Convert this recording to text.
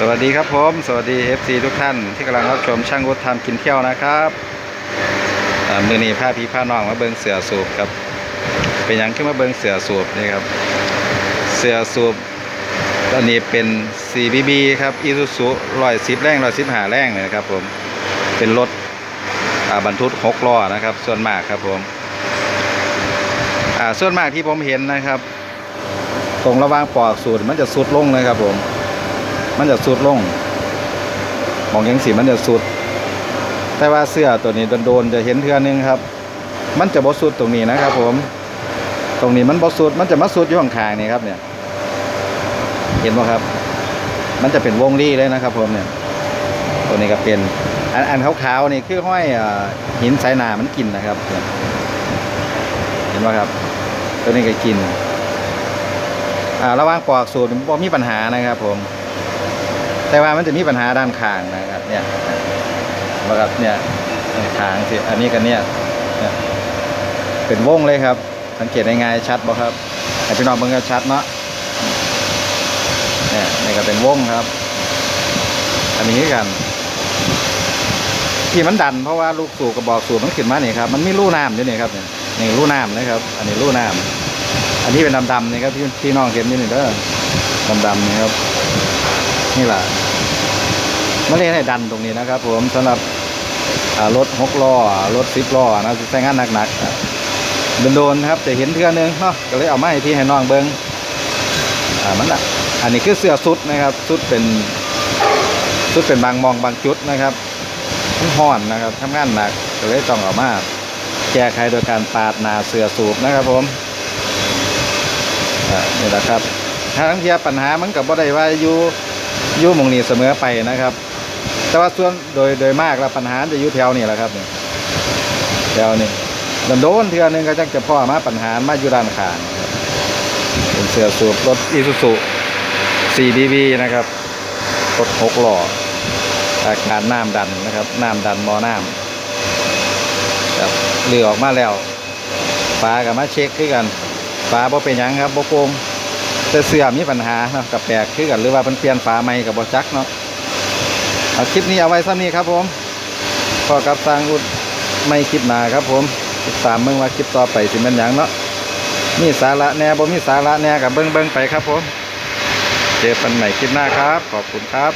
สวัสดีครับผม สวัสดี FC ทุกท่านที่กำลังรับชมช่างวุฒิทำกินเที่ยวนะครับมือนี้ผ้าพีผ้าน้องมาเบิงเสือสูบครับ เป็นหยังขึ้นมาเบิงเสือสูบนี่ครับ เสือสูบอันนี้เป็น CBB ครับ Isuzu ร้อยสิบแรงร้อยสิบหาแรงเลยนะครับผมเป็นรถบรรทุกหกล้อนะครับ ส่วนมากครับผมส่วนมากที่ผมเห็นนะครับ ตรงระว่างปอกสูตรมันจะสุดลงนะครับผม มันจะสุดลงมองยังสีมันจะสุด แต่ว่าเสื้อตัวนี้โดนๆจะเห็นเทือนึงครับ มันจะบอสุดตรงนี้นะครับ ผม ตรงนี้มันบอสุด มันจะมาสุดอยู่ข้างๆนี่ครับ เนี่ย เห็นไหมครับ มันจะเป็นวงรี่เลยนะครับ ผมเนี่ย ตัวนี้ก็เป็นอันอันขาวๆนี่คือห้อยอหินสายนามันกินนะครับเเห็นไหมครับ ตัวนี้ก็กิน อ่าระว่างปอกสูตรบ่มีปัญหานะครับ ผม แต่ว่ามันจะมีปัญหาด้านข้างนะครับเนี่ยนะครับเนี่ยข้างสิอันนี้กันเนี่ยเป็นวงเลยครับ สังเกตง่ายๆชัดบ่ครับให้พี่น้องเบิ่งกันชัดเนาะเนี่ยนี่ก็เป็นวงครับ อันนี้กัน ที่มันดันเพราะว่าลูกสูบกระบอกสูบมันขึ้นมาเนี่ครับมันมีรูน้ำด้วยนี่ยครับเนี่ยรูน้ำนะครับ อันนี้รูน้ำอันนี้เป็นดำๆนี่ครับที่ที่น้องเห็นอยู่นี่เด้อดำๆนี่ครับ นี่แหละมาเล่นให้ดันตรงนี้นะครับ ผมสำหรับรถหกล้อรถสิบล้อนะใช้งานหนักๆอะโดนๆครับจะเห็นเทือนึงเนาะก็เลยเอามาให้พี่ให้น้องเบิ้งอ่ามันอะอันนี้คือเสื้อสุดนะครับสุดเป็นสุดเป็นบางมองบางจุดนะครับมันห่อนนะครับทำงานหนักก็เลยต้องเอามาแก้ไขโดยการปาดหนาเสื้อสูบนะครับผมอ่านี่แหละครับถ้าทั้งเทียปัญหามันกับบ่ได้ว่าอยู่ ยู่มงนี้เสมอไปนะครับ แต่ว่าส่วนโดยโดยมากแล้วปัญหาจะอยู่แถวนี้แหละครับเนี่ยแถวนี้โดนเทือนึงก็จักจะพ่อมาปัญหามาอยู่ด้านขางเป็นเสือสูบรถอีซูซู 4BB นะครับรถหกหล้ออาการน้ำดันนะครับน้ำดันมอน้ำครับเรือออกมาแล้วฟ้ากับมาเช็คคือกันฝาบ่เป็นยังครับบ่โกง แต่เสื้อมีปัญหาเนาะกับแปลกคือกันหรือว่ามันเปลี่ยนฝาใหม่กับบอจักเนาะเอาคลิปนี้เอาไว้ซ้ำนี้ครับผมพอกับสร้างอุดไม่คลิปหน้าครับผมติดตามเบิ่งว่าคลิปต่อไปสิเป็นหยังเนาะมีสาระแน่บ่มีสาระแน่กับเบิ้งเบิ้งไปครับผม เจอกันใหม่คลิปหน้าครับ ขอบคุณครับ